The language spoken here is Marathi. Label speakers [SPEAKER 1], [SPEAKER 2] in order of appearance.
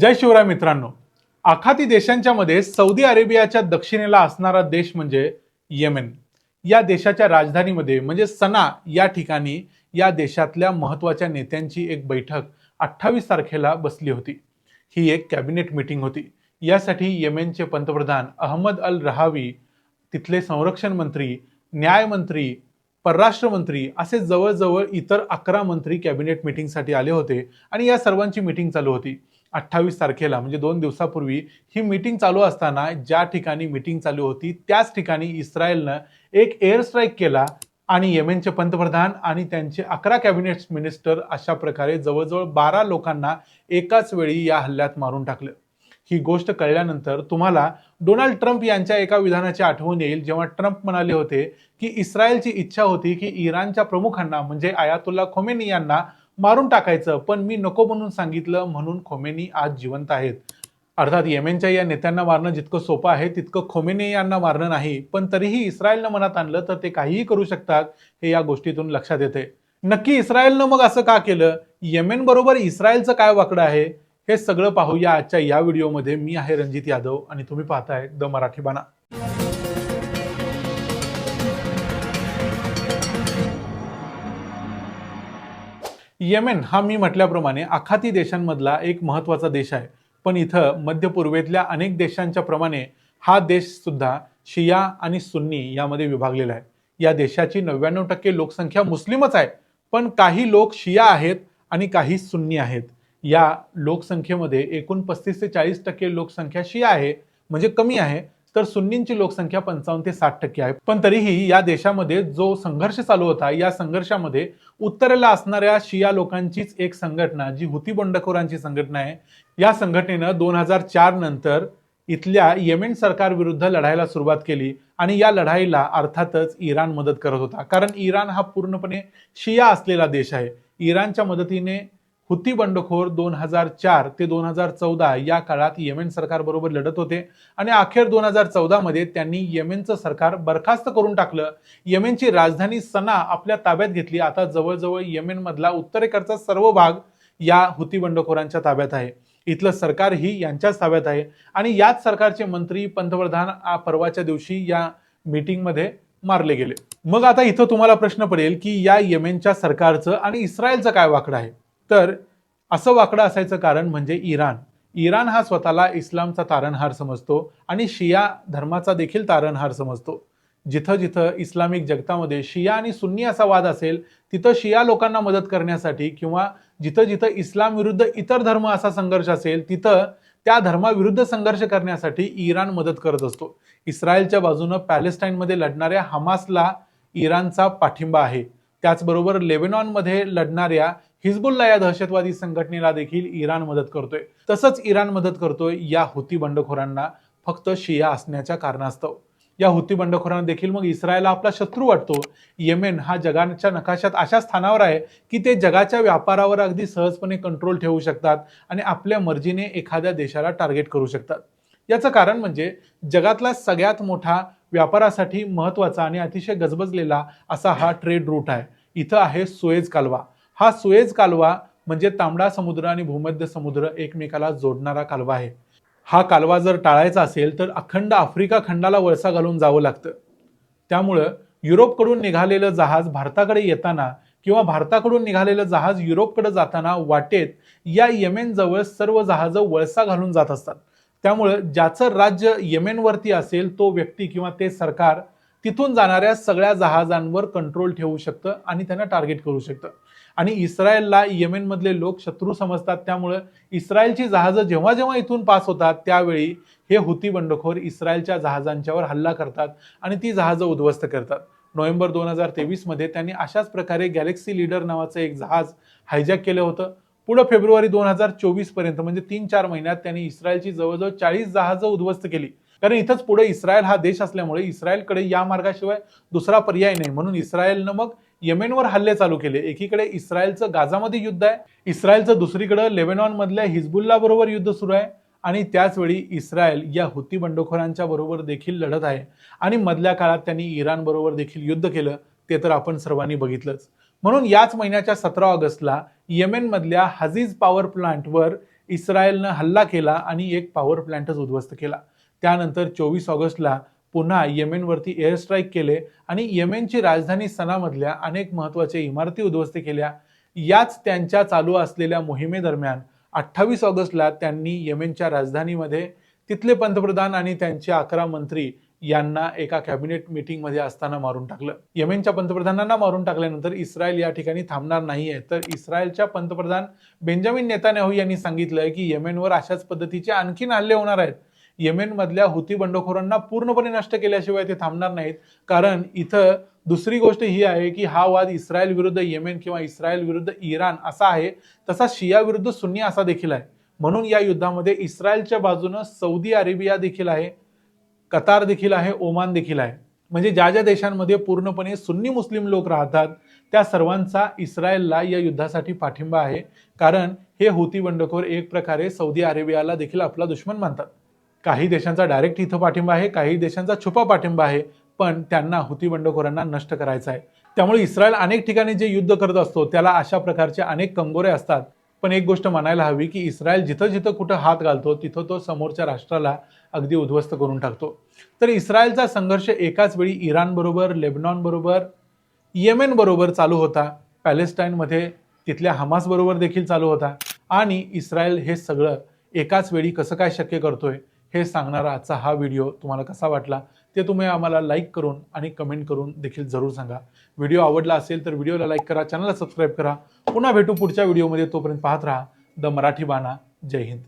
[SPEAKER 1] जय शिवराय मित्रांनो. आखाती देशांच्या मध्ये सौदी अरेबियाच्या दक्षिणेला असणारा देश म्हणजे येमेन. या देशाच्या राजधानीमध्ये म्हणजे सना या ठिकाणी या देशातल्या महत्त्वाच्या नेत्यांची एक बैठक अठ्ठावीस तारखेला बसली होती. ही एक कॅबिनेट मीटिंग होती. यासाठी येमेनचे पंतप्रधान अहमद अल रहावी तिथले संरक्षण मंत्री न्यायमंत्री परराष्ट्र मंत्री असे जवळजवळ इतर अकरा मंत्री कॅबिनेट मीटिंगसाठी आले होते आणि या सर्वांची मीटिंग चालू होती. अठ्ठावीस तारखेला म्हणजे दोन दिवसापूर्वी ही मीटिंग चालू असताना ज्या ठिकाणी मीटिंग चालू होती त्याच ठिकाणी इस्रायलनं एक एअर स्ट्राईक केला आणि येमेनचे पंतप्रधान आणि त्यांचे अकरा कॅबिनेट मिनिस्टर अशा प्रकारे जवळजवळ बारा लोकांना एकाच वेळी या हल्ल्यात मारून टाकलं. ही गोष्ट कळल्यानंतर तुम्हाला डोनाल्ड ट्रम्प यांच्या एका विधानाची आठवण येईल जेव्हा ट्रम्प म्हणाले होते की इस्रायलची इच्छा होती की इराणच्या प्रमुखांना म्हणजे आयातुल्ला खोमेनी यांना मारून टाकायचं पण मी नको म्हणून सांगितलं म्हणून खोमेनी आज जिवंत आहेत. अर्थात येमेनच्या या नेत्यांना मारणं जितकं सोपं आहे तितकं खोमेनी यांना मारणं नाही पण तरीही इस्रायलनं मनात आणलं तर ते काहीही करू शकतात हे या गोष्टीतून लक्षात येते. नक्की इस्रायलनं मग असं का केलं? येमेन बरोबर इस्रायलचं काय वाकडं आहे? हे सगळं पाहूया आजच्या या व्हिडिओमध्ये. मी आहे रणजित यादव आणि तुम्ही पाहताय द मराठी बाणा. येमेन हा मी म्हटल्याप्रमाणे आखाती देशांमधला एक महत्त्वाचा देश आहे. पण इथं मध्य पूर्वेतल्या अनेक देशांच्या प्रमाणे हा देशसुद्धा शिया आणि सुन्नी यामध्ये विभागलेला आहे. या देशाची नव्याण्णव टक्के लोकसंख्या मुस्लिमच आहे. पण काही लोक शिया आहेत आणि काही सुन्नी आहेत. या लोकसंख्येमध्ये एकूण पस्तीस ते चाळीस टक्के लोकसंख्या शिया आहे. म्हणजे कमी आहे. तर सुन्नींची लोकसंख्या पंचावन्न ते साठ टक्के आहे. पण तरीही या देशामध्ये जो संघर्ष चालू होता या संघर्षामध्ये उत्तरेला असणाऱ्या शिया लोकांचीच एक संघटना जी हुती बंडखोरांची संघटना आहे या संघटनेनं दोन हजार चार नंतर इथल्या येमेन सरकार विरुद्ध लढायला सुरुवात केली आणि या लढाईला अर्थातच इराण मदत करत होता. कारण इराण हा पूर्णपणे शिया असलेला देश आहे. इराणच्या मदतीने हुती बंडखोर दोन हजार चार ते दोन हजार चौदा या काळात येमेन सरकारबरोबर लढत होते. आणि अखेर दोन हजार चौदामध्ये त्यांनी येमेनचं सरकार बरखास्त करून टाकलं. येमेनची राजधानी सना आपल्या ताब्यात घेतली. आता जवळजवळ येमेनमधला उत्तरेकडचा सर्व भाग या हुती बंडखोरांच्या ताब्यात आहे. इथलं सरकारही यांच्याच ताब्यात आहे. आणि याच सरकारचे मंत्री पंतप्रधान परवाच्या दिवशी या मीटिंगमध्ये मारले गेले. मग आता इथं तुम्हाला प्रश्न पडेल की या येमेनच्या सरकारचं आणि इस्रायलचं काय वाकडं आहे? तर असं वाकडं असायचं कारण म्हणजे इराण. इराण हा स्वतःला इस्लामचा तारणहार समजतो आणि शिया धर्माचा देखील तारणहार समजतो. जिथं जिथं इस्लामिक जगतामध्ये शिया आणि सुन्नी असा वाद असेल तिथं शिया लोकांना मदत करण्यासाठी किंवा जिथं जिथं इस्लाम विरुद्ध इतर धर्म असा संघर्ष असेल तिथं त्या धर्माविरुद्ध संघर्ष करण्यासाठी इराण मदत करत असतो. इस्रायलच्या बाजूनं पॅलेस्टाईनमध्ये लढणाऱ्या हमासला इराणचा पाठिंबा आहे. त्याचबरोबर लेबेनॉनमध्ये लढणाऱ्या हिजबुल्ला या दहशतवादी संघटनेला देखील इराण मदत करतोय. तसंच इराण मदत करतोय या हुती बंडखोरांना फक्त शिया असण्याच्या कारणास्तव. या हुती बंडखोरांना देखील मग इस्रायल आपला शत्रू वाटतो. येमेन हा जगाच्या नकाशात अशा स्थानावर आहे की ते जगाच्या व्यापारावर अगदी सहजपणे कंट्रोल ठेवू शकतात आणि आपल्या मर्जीने एखाद्या देशाला टार्गेट करू शकतात. याचं कारण म्हणजे जगातला सगळ्यात मोठा व्यापारासाठी महत्त्वाचा आणि अतिशय गजबजलेला असा हा ट्रेड रूट आहे. इथं आहे सुएज कालवा. हा सुएज कालवा म्हणजे तांबडा समुद्र आणि भूमध्य समुद्र एकमेकाला जोडणारा कालवा आहे. हा कालवा जर टाळायचा असेल तर अखंड आफ्रिका खंडाला वळसा घालून जावं लागतं. त्यामुळं युरोपकडून निघालेलं जहाज भारताकडे येताना किंवा भारताकडून निघालेलं जहाज युरोपकडे जाताना वाटेत या येमेनजवळ सर्व जहाजं वळसा घालून जात असतात. त्यामुळं ज्याचं राज्य येमेनवरती असेल तो व्यक्ती किंवा ते सरकार तिथून जाणाऱ्या सगळ्या जहाजांवर कंट्रोल ठेवू शकतं आणि त्यांना टार्गेट करू शकतं. आणि इस्रायलला येमेनमधले लोक शत्रू समजतात. त्यामुळं इस्रायलची जहाजं जेव्हा जेव्हा इथून पास होतात त्यावेळी हे हुती बंडखोर इस्रायलच्या जहाजांच्यावर हल्ला करतात आणि ती जहाजं उद्ध्वस्त करतात. नोव्हेंबर दोन हजार तेवीसमध्ये त्यांनी अशाच प्रकारे गॅलेक्सी लीडर नावाचं एक जहाज हायजॅक केलं होतं. पुढं फेब्रुवारी दोन हजार चोवीसपर्यंत म्हणजे तीन चार महिन्यात त्यांनी इस्रायलची जवळजवळ चाळीस जहाजं उद्ध्वस्त केली. कारण इथंच पुढे इस्रायल हा देश असल्यामुळे इस्रायलकडे या मार्गाशिवाय दुसरा पर्याय नाही. म्हणून इस्रायलनं मग येमेनवर हल्ले चालू केले. एकीकडे इस्रायलचं गाझामध्ये युद्ध आहे. इस्रायलचं दुसरीकडे लेबेनॉन मधल्या हिजबुल्ला बरोबर युद्ध सुरू आहे. आणि त्याचवेळी इस्रायल या हुती बंडखोरांच्या बरोबर देखील लढत आहे. आणि मधल्या काळात त्यांनी इराण बरोबर देखील युद्ध केलं. ते तर आपण सर्वांनी बघितलंच. म्हणून याच महिन्याच्या सतरा ऑगस्टला येमेनमधल्या हजीज पॉवर प्लांटवर इस्रायलनं हल्ला केला आणि एक पॉवर प्लांटच उद्ध्वस्त केला. त्यानंतर चोवीस ऑगस्टला पुन्हा येमेनवरती एअर स्ट्राईक केले आणि येमेनची राजधानी सनामधल्या अनेक महत्त्वाच्या इमारती उद्ध्वस्त केल्या. याच त्यांच्या चालू असलेल्या मोहिमेदरम्यान अठ्ठावीस ऑगस्टला त्यांनी येमेनच्या राजधानीमध्ये तिथले पंतप्रधान आणि त्यांचे अकरा मंत्री यांना एका कॅबिनेट मीटिंगमध्ये असताना मारून टाकलं. येमेनच्या पंतप्रधानांना मारून टाकल्यानंतर इस्रायल या ठिकाणी थांबणार नाहीये. तर इस्रायलच्या पंतप्रधान बेंजामिन नेतान्याहू यांनी सांगितलं की येमेनवर अशाच पद्धतीचे आणखीन हल्ले होणार आहेत. येमेनमधल्या हुती बंडखोरांना पूर्णपणे नष्ट केल्याशिवाय ते थांबणार नाहीत. कारण इथं दुसरी गोष्ट ही आहे की हा वाद इस्रायल विरुद्ध येमेन किंवा इस्रायल विरुद्ध इराण असा आहे तसा शिया विरुद्ध सुन्नी असा देखील आहे. म्हणून या युद्धामध्ये इस्रायलच्या बाजूनं सौदी अरेबिया देखील आहे कतार देखील आहे ओमान देखील आहे. म्हणजे ज्या ज्या देशांमध्ये पूर्णपणे सुन्नी मुस्लिम लोक राहतात त्या सर्वांचा इस्रायलला या युद्धासाठी पाठिंबा आहे. कारण हे हुती बंडखोर एक प्रकारे सौदी अरेबियाला देखील आपला दुश्मन मानतात. काही देशांचा डायरेक्ट इथं पाठिंबा आहे काही देशांचा छुपा पाठिंबा आहे पण त्यांना हुती बंडखोरांना नष्ट करायचं आहे. त्यामुळे इस्रायल अनेक ठिकाणी जे युद्ध करत असतो त्याला अशा प्रकारचे अनेक कंगोरे असतात. पण एक गोष्ट म्हणायला हवी की इस्रायल जिथं जिथं कुठं हात घालतो तिथं तो समोरच्या राष्ट्राला अगदी उद्ध्वस्त करून टाकतो. तर इस्रायलचा संघर्ष एकाच वेळी इराणबरोबर लेबनॉनबरोबर येमेनबरोबर चालू होता. पॅलेस्टाईनमध्ये तिथल्या हमासबरोबर देखील चालू होता. आणि इस्रायल हे सगळं एकाच वेळी कसं काय शक्य करतोय हे सांगणारा आजचा हा व्हिडिओ तुम्हाला कसा वाटला ते तुम्ही आम्हाला लाईक करून आणि कमेंट करून देखील जरूर सांगा. व्हिडिओ आवडला असेल तर व्हिडिओला लाईक करा चॅनलला सबस्क्राईब करा. पुन्हा भेटू पुढच्या व्हिडिओमध्ये. तोपर्यंत पाहत राहा. द मराठी बाणा. जय हिंद.